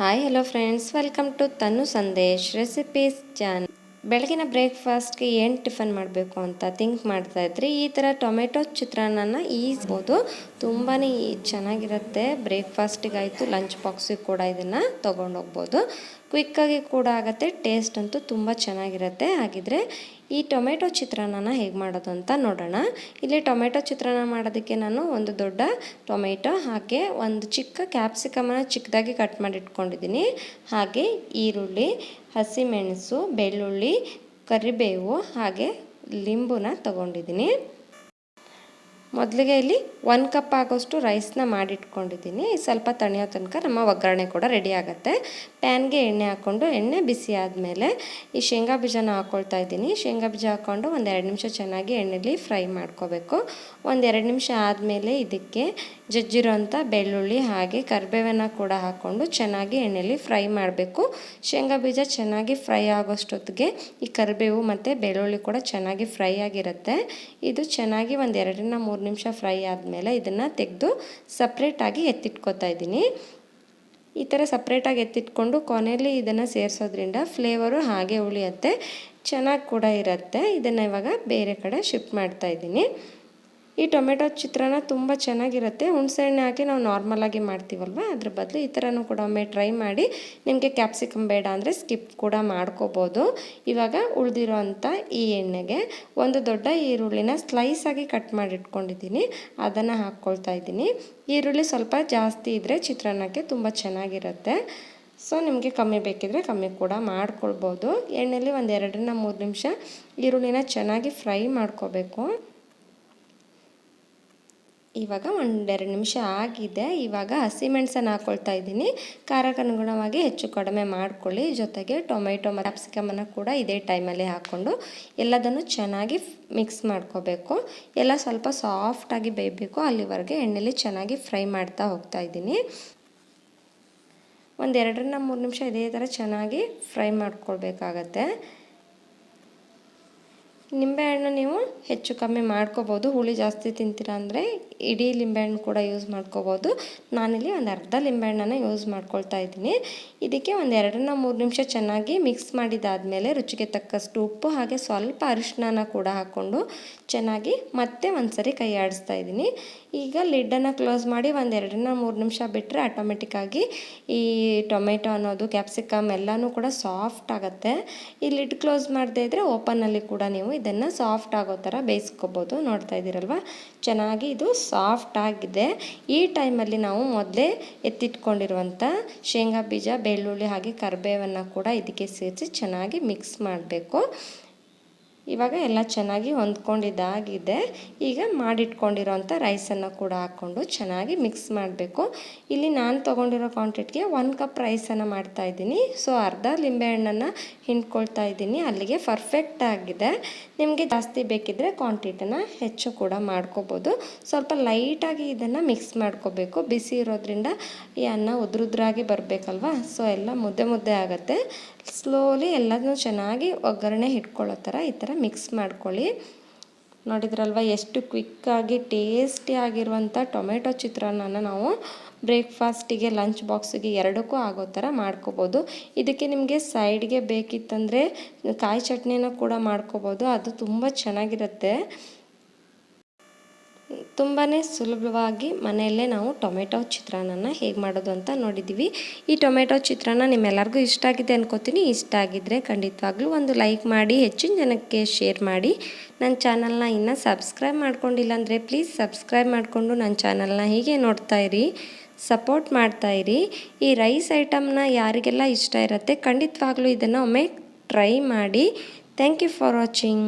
Hi hello friends welcome to Tanu Sandesh recipes channel ಬೆಳಗಿನ ಬ್ರೇಕ್ಫಾಸ್ಟ್ಗೆ ಏನು tiffin ಮಾಡಬೇಕು ಅಂತ ಥಿಂಕ್ ಮಾಡ್ತಾ ಇದ್ರಿ? ಈ ಥರ ಟೊಮೆಟೊ ಚಿತ್ರಾನ್ನನ ಈಸ್ಬೋದು ತುಂಬಾ ಚೆನ್ನಾಗಿರುತ್ತೆ. ಬ್ರೇಕ್ಫಾಸ್ಟಿಗಾಯಿತು ಲಂಚ್ ಬಾಕ್ಸಿಗೆ ಕೂಡ ಇದನ್ನು ತೊಗೊಂಡೋಗ್ಬೋದು. ಕ್ವಿಕ್ಕಾಗಿ ಕೂಡ ಆಗುತ್ತೆ. ಟೇಸ್ಟ್ ಅಂತೂ ತುಂಬ ಚೆನ್ನಾಗಿರುತ್ತೆ. ಹಾಗಿದ್ರೆ ಈ ಟೊಮೆಟೊ ಚಿತ್ರಾನ್ನನ ಹೇಗೆ ಮಾಡೋದು ಅಂತ ನೋಡೋಣ. ಇಲ್ಲಿ ಟೊಮೆಟೊ ಚಿತ್ರಾನ್ನ ಮಾಡೋದಕ್ಕೆ ನಾನು ಒಂದು ದೊಡ್ಡ ಟೊಮೆಟೊ ಹಾಗೆ ಒಂದು ಚಿಕ್ಕ ಕ್ಯಾಪ್ಸಿಕಮನ್ನು ಚಿಕ್ಕದಾಗಿ ಕಟ್ ಮಾಡಿ ಇಟ್ಕೊಂಡಿದ್ದೀನಿ ಹಾಗೆ ಈರುಳ್ಳಿ ಹಸಿಮೆಣಸು, ಬೆಳ್ಳುಳ್ಳಿ, ಕರಿಬೇವು ಹಾಗೆ ಲಿಂಬುನ ತಗೊಂಡಿದ್ದೀನಿ. ಮೊದಲಿಗೆ ಇಲ್ಲಿ ಒಂದು ಕಪ್ ಆಗೋಷ್ಟು ರೈಸ್ನ ಮಾಡಿಟ್ಕೊಂಡಿದ್ದೀನಿ. ಸ್ವಲ್ಪ ತಣಿಯೋ ತನಕ ನಮ್ಮ ಒಗ್ಗರಣೆ ಕೂಡ ರೆಡಿ ಆಗುತ್ತೆ. ಪ್ಯಾನ್ಗೆ ಎಣ್ಣೆ ಹಾಕ್ಕೊಂಡು ಎಣ್ಣೆ ಬಿಸಿ ಆದಮೇಲೆ ಈ ಶೇಂಗಾ ಬೀಜನ ಹಾಕ್ಕೊಳ್ತಾ ಇದ್ದೀನಿ. ಶೇಂಗಾ ಬೀಜ ಹಾಕ್ಕೊಂಡು ಒಂದು ಎರಡು ನಿಮಿಷ ಚೆನ್ನಾಗಿ ಎಣ್ಣೆಲಿ ಫ್ರೈ ಮಾಡ್ಕೋಬೇಕು. ಒಂದು ಎರಡು ನಿಮಿಷ ಆದಮೇಲೆ ಇದಕ್ಕೆ ಜಜ್ಜಿರೋಂಥ ಬೆಳ್ಳುಳ್ಳಿ ಹಾಗೆ ಕರಿಬೇವನ್ನ ಕೂಡ ಹಾಕ್ಕೊಂಡು ಚೆನ್ನಾಗಿ ಎಣ್ಣೆಲಿ ಫ್ರೈ ಮಾಡಬೇಕು. ಶೇಂಗಾ ಬೀಜ ಚೆನ್ನಾಗಿ ಫ್ರೈ ಆಗೋಷ್ಟೊತ್ತಿಗೆ ಈ ಕರಿಬೇವು ಮತ್ತು ಬೆಳ್ಳುಳ್ಳಿ ಕೂಡ ಚೆನ್ನಾಗಿ ಫ್ರೈ ಆಗಿರುತ್ತೆ. ಇದು ಚೆನ್ನಾಗಿ ಒಂದು ಎರಡರಿಂದ ಮೂರು ನಿಮಿಷ ಫ್ರೈ ಆದಮೇಲೆ ಇದನ್ನು ತೆಗೆದು ಸಪ್ರೇಟಾಗಿ ಎತ್ತಿಟ್ಕೋತಾ ಇದ್ದೀನಿ. ಈ ಥರ ಸಪ್ರೇಟಾಗಿ ಎತ್ತಿಟ್ಕೊಂಡು ಕೊನೆಯಲ್ಲಿ ಇದನ್ನು ಸೇರಿಸೋದ್ರಿಂದ ಫ್ಲೇವರು ಹಾಗೆ ಉಳಿಯುತ್ತೆ. ಚೆನ್ನಾಗಿ ಕೂಡ ಇರುತ್ತೆ. ಇದನ್ನು ಇವಾಗ ಬೇರೆ ಕಡೆ ಶಿಫ್ಟ್ ಮಾಡ್ತಾ ಇದ್ದೀನಿ. ಈ ಟೊಮೆಟೊ ಚಿತ್ರಾನ್ನ ತುಂಬ ಚೆನ್ನಾಗಿರುತ್ತೆ. ಹುಣಸೆಹಣ್ಣೆ ಹಾಕಿ ನಾವು ನಾರ್ಮಲಾಗಿ ಮಾಡ್ತೀವಲ್ವ? ಅದ್ರ ಬದಲು ಈ ಥರನೂ ಕೂಡ ಒಮ್ಮೆ ಟ್ರೈ ಮಾಡಿ ನಿಮಗೆ ಕ್ಯಾಪ್ಸಿಕಮ್ ಬೇಡ ಅಂದರೆ ಸ್ಕಿಪ್ ಕೂಡ ಮಾಡ್ಕೋಬೋದು. ಇವಾಗ ಉಳಿದಿರೋ ಈ ಎಣ್ಣೆಗೆ ಒಂದು ದೊಡ್ಡ ಈರುಳ್ಳಿನ ಸ್ಲೈಸಾಗಿ ಕಟ್ ಮಾಡಿ ಇಟ್ಕೊಂಡಿದ್ದೀನಿ. ಅದನ್ನು ಹಾಕ್ಕೊಳ್ತಾ ಇದ್ದೀನಿ. ಈರುಳ್ಳಿ ಸ್ವಲ್ಪ ಜಾಸ್ತಿ ಇದ್ದರೆ ಚಿತ್ರಾನ್ನಕ್ಕೆ ತುಂಬ ಚೆನ್ನಾಗಿರುತ್ತೆ. ಸೊ ನಿಮಗೆ ಕಮ್ಮಿ ಬೇಕಿದ್ರೆ ಕಮ್ಮಿ ಕೂಡ ಮಾಡ್ಕೊಳ್ಬೋದು. ಎಣ್ಣೆಲಿ ಒಂದು ಎರಡರಿಂದ ಮೂರು ನಿಮಿಷ ಈರುಳ್ಳಿನ ಚೆನ್ನಾಗಿ ಫ್ರೈ ಮಾಡ್ಕೋಬೇಕು. ಇವಾಗ ಒಂದೆರಡು ನಿಮಿಷ ಆಗಿದೆ. ಇವಾಗ ಹಸಿಮೆಣಸನ್ನು ಹಾಕ್ಕೊಳ್ತಾ ಇದ್ದೀನಿ. ಖಾರಕ್ಕನುಗುಣವಾಗಿ ಹೆಚ್ಚು ಕಡಿಮೆ ಮಾಡ್ಕೊಳ್ಳಿ. ಜೊತೆಗೆ ಟೊಮೆಟೊ ಕ್ಯಾಪ್ಸಿಕಮನ್ನು ಕೂಡ ಇದೇ ಟೈಮಲ್ಲಿ ಹಾಕ್ಕೊಂಡು ಎಲ್ಲದನ್ನು ಚೆನ್ನಾಗಿ ಮಿಕ್ಸ್ ಮಾಡ್ಕೋಬೇಕು. ಎಲ್ಲ ಸ್ವಲ್ಪ ಸಾಫ್ಟಾಗಿ ಬೇಯಬೇಕು. ಅಲ್ಲಿವರೆಗೆ ಎಣ್ಣೆಲಿ ಚೆನ್ನಾಗಿ ಫ್ರೈ ಮಾಡ್ತಾ ಹೋಗ್ತಾ ಇದ್ದೀನಿ. ಒಂದೆರಡರಿಂದ ಮೂರು ನಿಮಿಷ ಇದೇ ಥರ ಚೆನ್ನಾಗಿ ಫ್ರೈ ಮಾಡ್ಕೊಳ್ಬೇಕಾಗತ್ತೆ. ನಿಂಬೆಹಣ್ಣು ನೀವು ಹೆಚ್ಚು ಕಮ್ಮಿ ಮಾಡ್ಕೋಬೋದು. ಹುಳಿ ಜಾಸ್ತಿ ತಿಂತೀರಾ ಅಂದರೆ ಇಡೀ ಲಿಂಬೆಹಣ್ಣು ಕೂಡ ಯೂಸ್ ಮಾಡ್ಕೋಬೋದು. ನಾನಿಲ್ಲಿ ಒಂದು ಅರ್ಧ ಲಿಂಬೆಹಣ್ಣನ್ನು ಯೂಸ್ ಮಾಡ್ಕೊಳ್ತಾ ಇದ್ದೀನಿ. ಇದಕ್ಕೆ ಒಂದು ಎರಡರಿಂದ ಮೂರು ನಿಮಿಷ ಚೆನ್ನಾಗಿ ಮಿಕ್ಸ್ ಮಾಡಿದಾದಮೇಲೆ ರುಚಿಗೆ ತಕ್ಕಷ್ಟು ಉಪ್ಪು ಹಾಗೆ ಸ್ವಲ್ಪ ಅರಿಶಿನ ಕೂಡ ಹಾಕ್ಕೊಂಡು ಚೆನ್ನಾಗಿ ಮತ್ತೆ ಒಂದು ಸರಿ ಕೈ ಆಡಿಸ್ತಾ ಇದ್ದೀನಿ. ಈಗ ಲಿಡ್ಡನ್ನು ಕ್ಲೋಸ್ ಮಾಡಿ ಒಂದು ಎರಡರಿಂದ ಮೂರು ನಿಮಿಷ ಬಿಟ್ಟರೆ ಆಟೋಮೆಟಿಕ್ಕಾಗಿ ಈ ಟೊಮೆಟೊ ಅನ್ನೋದು ಕ್ಯಾಪ್ಸಿಕಮ್ ಎಲ್ಲನೂ ಕೂಡ ಸಾಫ್ಟ್ ಆಗುತ್ತೆ. ಈ ಲಿಡ್ ಕ್ಲೋಸ್ ಮಾಡದೇ ಇದ್ದರೆ ಓಪನಲ್ಲಿ ಕೂಡ ನೀವು ಇದನ್ನು ಸಾಫ್ಟ್ ಆಗೋ ಥರ ಬೇಯಿಸ್ಕೋಬೋದು. ನೋಡ್ತಾ ಇದ್ದೀರಲ್ವ? ಚೆನ್ನಾಗಿ ಇದು ಸಾಫ್ಟ್ ಆಗಿದೆ. ಈ ಟೈಮಲ್ಲಿ ನಾವು ಮೊದಲೇ ಎತ್ತಿಟ್ಕೊಂಡಿರುವಂಥ ಶೇಂಗಾ ಬೀಜ, ಬೆಳ್ಳುಳ್ಳಿ ಹಾಗೆ ಕರಿಬೇವನ್ನು ಕೂಡ ಇದಕ್ಕೆ ಸೇರಿಸಿ ಚೆನ್ನಾಗಿ ಮಿಕ್ಸ್ ಮಾಡಬೇಕು. ಇವಾಗ ಎಲ್ಲ ಚೆನ್ನಾಗಿ ಹೊಂದ್ಕೊಂಡಿದ್ದಾಗಿದೆ ಈಗ ಮಾಡಿಟ್ಕೊಂಡಿರೋಂಥ ರೈಸನ್ನು ಕೂಡ ಹಾಕ್ಕೊಂಡು ಚೆನ್ನಾಗಿ ಮಿಕ್ಸ್ ಮಾಡಬೇಕು. ಇಲ್ಲಿ ನಾನು ತೊಗೊಂಡಿರೋ ಕ್ವಾಂಟಿಟಿಗೆ ಒಂದು ಕಪ್ ರೈಸನ್ನು ಮಾಡ್ತಾ ಇದ್ದೀನಿ. ಸೊ ಅರ್ಧ ಲಿಂಬೆಹಣ್ಣನ್ನು ಹಿಂಡ್ಕೊಳ್ತಾ ಇದ್ದೀನಿ. ಅಲ್ಲಿಗೆ ಪರ್ಫೆಕ್ಟ್ ಆಗಿದೆ. ನಿಮಗೆ ಜಾಸ್ತಿ ಬೇಕಿದ್ದರೆ ಕ್ವಾಂಟಿಟಿನ ಹೆಚ್ಚು ಕೂಡ ಮಾಡ್ಕೋಬೋದು. ಸ್ವಲ್ಪ ಲೈಟಾಗಿ ಇದನ್ನು ಮಿಕ್ಸ್ ಮಾಡ್ಕೋಬೇಕು. ಬಿಸಿ ಇರೋದ್ರಿಂದ ಈ ಅನ್ನ ಉದ್ರುದ್ರಾಗಿ ಬರಬೇಕಲ್ವಾ? ಸೊ ಎಲ್ಲ ಮುದ್ದೆ ಮುದ್ದೆ ಆಗುತ್ತೆ. ಸ್ಲೋಲಿ ಎಲ್ಲದನ್ನೂ ಚೆನ್ನಾಗಿ ಒಗ್ಗರಣೆ ಇಟ್ಕೊಳ್ಳೋ ಥರ ಈ ಥರ ಮಿಕ್ಸ್ ಮಾಡ್ಕೊಳ್ಳಿ. ನೋಡಿದ್ರಲ್ವ, ಎಷ್ಟು ಕ್ವಿಕ್ಕಾಗಿ ಟೇಸ್ಟಿ ಆಗಿರುವಂಥ ಟೊಮೆಟೊ ಚಿತ್ರಾನ್ನ ನಾವು ಬ್ರೇಕ್ಫಾಸ್ಟಿಗೆ ಲಂಚ್ ಬಾಕ್ಸಿಗೆ ಎರಡಕ್ಕೂ ಆಗೋ ಥರ ಮಾಡ್ಕೋಬೋದು. ಇದಕ್ಕೆ ನಿಮಗೆ ಸೈಡ್ಗೆ ಬೇಕಿತ್ತಂದರೆ ಕಾಯಿ ಚಟ್ನಿನ ಕೂಡ ಮಾಡ್ಕೋಬೋದು. ಅದು ತುಂಬ ಚೆನ್ನಾಗಿರುತ್ತೆ. ತುಂಬಾ ಸುಲಭವಾಗಿ ಮನೆಯಲ್ಲೇ ನಾವು ಟೊಮೆಟೊ ಚಿತ್ರಾನ್ನ ಹೇಗೆ ಮಾಡೋದು ಅಂತ ನೋಡಿದ್ದೀವಿ ಈ ಟೊಮೆಟೊ ಚಿತ್ರಾನ್ನ ನಿಮ್ಮೆಲ್ಲರಿಗೂ ಇಷ್ಟ ಆಗಿದೆ ಅನ್ಕೋತೀನಿ. ಇಷ್ಟ ಆಗಿದ್ದರೆ ಖಂಡಿತವಾಗ್ಲೂ ಒಂದು ಲೈಕ್ ಮಾಡಿ, ಹೆಚ್ಚಿನ ಜನಕ್ಕೆ ಶೇರ್ ಮಾಡಿ. ನನ್ನ ಚಾನಲ್ನ ಇನ್ನೂ ಸಬ್ಸ್ಕ್ರೈಬ್ ಮಾಡ್ಕೊಂಡಿಲ್ಲ ಅಂದರೆ ಪ್ಲೀಸ್ ಸಬ್ಸ್ಕ್ರೈಬ್ ಮಾಡಿಕೊಂಡು ನನ್ನ ಚಾನಲ್ನ ಹೀಗೆ ನೋಡ್ತಾ ಇರಿ, ಸಪೋರ್ಟ್ ಮಾಡ್ತಾ ಇರಿ. ಈ ರೈಸ್ ಐಟಮ್ನ ಯಾರಿಗೆಲ್ಲ ಇಷ್ಟ ಇರುತ್ತೆ ಖಂಡಿತವಾಗ್ಲೂ ಇದನ್ನು ಒಮ್ಮೆ ಟ್ರೈ ಮಾಡಿ. Thank you for watching.